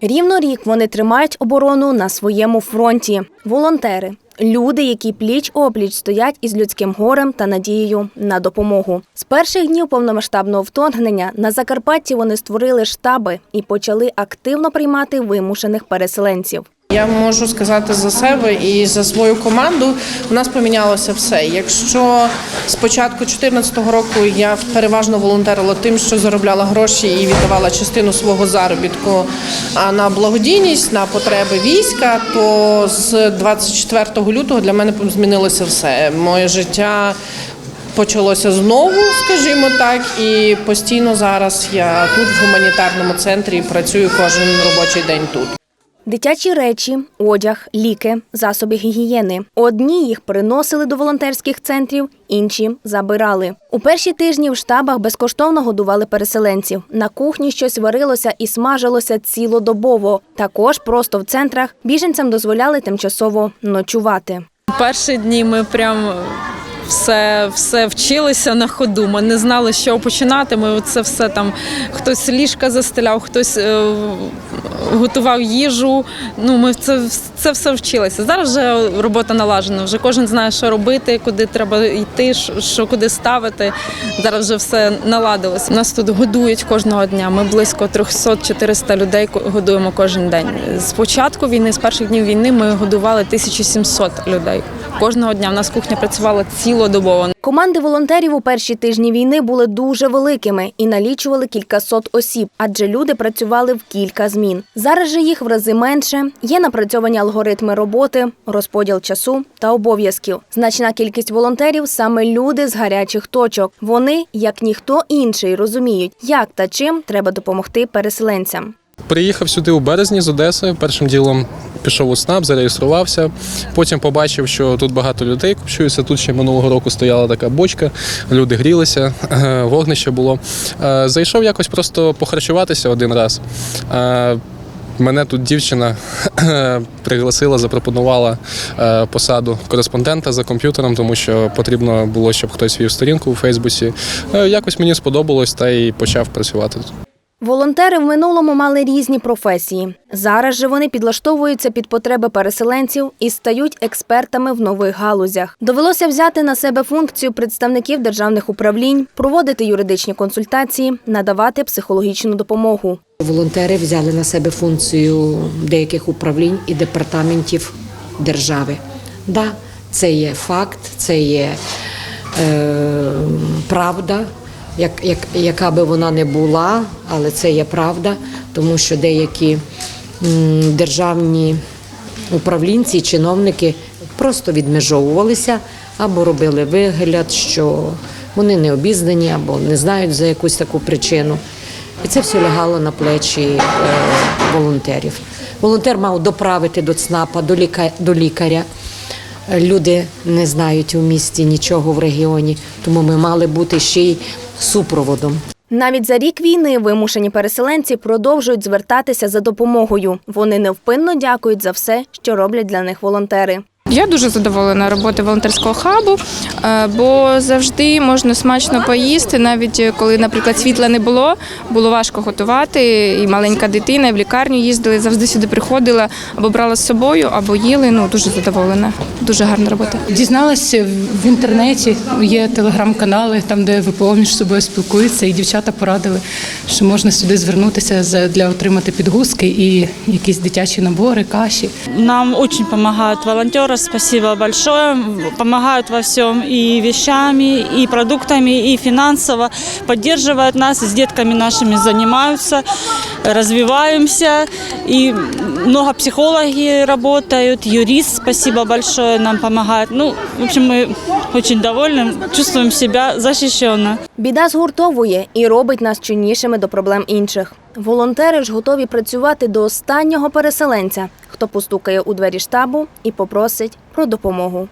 Рівно рік вони тримають оборону на своєму фронті. Волонтери. Люди, які пліч опліч стоять із людським горем та надією на допомогу. З перших днів повномасштабного вторгнення на Закарпатті вони створили штаби і почали активно приймати вимушених переселенців. Я можу сказати за себе і за свою команду. У нас помінялося все. Якщо з початку 2014 року я переважно волонтерила тим, що заробляла гроші і віддавала частину свого заробітку на благодійність, на потреби війська, то з 24 лютого для мене змінилося все. Моє життя. Почалося знову, скажімо так, і постійно зараз я тут в гуманітарному центрі працюю кожен робочий день тут. Дитячі речі, одяг, ліки, засоби гігієни. Одні їх приносили до волонтерських центрів, інші забирали. У перші тижні в штабах безкоштовно годували переселенців. На кухні щось варилося і смажилося цілодобово. Також просто в центрах біженцям дозволяли тимчасово ночувати. Перші дні ми прям все, все вчилися на ходу. Ми не знали, чого починати. Ми це все там хтось ліжка застеляв, хтось е, готував їжу. Ну, ми це, це все вчилися. Зараз вже робота налажена. Вже кожен знає, що робити, куди треба йти, що- що куди ставити. Зараз вже все наладилось. Нас тут годують кожного дня. Ми близько 300-400 людей годуємо кожен день. З початку війни, з перших днів війни, ми годували 1700 людей. Кожного дня в нас кухня працювала цілодобово. Команди волонтерів у перші тижні війни були дуже великими і налічували кількасот осіб, адже люди працювали в кілька змін. Зараз же їх в рази менше. Є напрацьовані алгоритми роботи, розподіл часу та обов'язків. Значна кількість волонтерів саме люди з гарячих точок. Вони, як ніхто інший, розуміють, як та чим треба допомогти переселенцям. Приїхав сюди у березні з Одеси. Першим ділом пішов у СНАП, зареєструвався. Потім побачив, що тут багато людей купчуються. Тут ще минулого року стояла така бочка, люди грілися, вогнище було. Е, Зайшов якось просто похарчуватися один раз. Е, Мене тут дівчина пригласила, запропонувала е, посаду кореспондента за комп'ютером, тому що потрібно було, щоб хтось вів сторінку у Фейсбуці. Якось мені сподобалось та й почав працювати тут. Волонтери в минулому мали різні професії. Зараз же вони підлаштовуються під потреби переселенців і стають експертами в нових галузях. Довелося взяти на себе функцію представників державних управлінь, проводити юридичні консультації, надавати психологічну допомогу. Волонтери взяли на себе функцію деяких управлінь і департаментів держави. Да, це є факт, це є е, правда, як, як, яка би вона не була, але це є правда, тому що деякі державні управлінці, чиновники просто відмежовувалися або робили вигляд, що вони не обізнані або не знають за якусь таку причину. І це все лягало на плечі е, волонтерів. Волонтер мав доправити до ЦНАПа, до, ліка, до лікаря. Люди не знають у місті нічого в регіоні, тому ми мали бути ще й супроводом. Навіть за рік війни вимушені переселенці продовжують звертатися за допомогою. Вони невпинно дякують за все, що роблять для них волонтери. Я дуже задоволена роботою волонтерського хабу, е, бо завжди можна смачно поїсти, навіть коли, наприклад, світла не було, було важко готувати. І маленька дитина, і в лікарню їздили, завжди сюди приходила або брала з собою, або їли. Ну дуже задоволена. Дуже гарна робота. Дізналася в інтернеті, є телеграм-канали, там де ВПО між собою спілкуються, і дівчата порадили, що можна сюди звернутися для отримати підгузки і якісь дитячі набори, каші. Нам очень помогают волонтеры, спасибо большое. Помогают во всем и вещами, и продуктами, и финансово. Поддерживают нас, с детками нашими занимаются, развиваемся. И много психологи работают, юрист, спасибо большое, нам помогает. Ну, в общем, мы очень довольны, чувствуем себя защищенно. Біда згуртовує і робить нас чиннішими до проблем інших. Волонтери ж готові працювати до останнього переселенця, хто постукає у двері штабу і попросить про допомогу.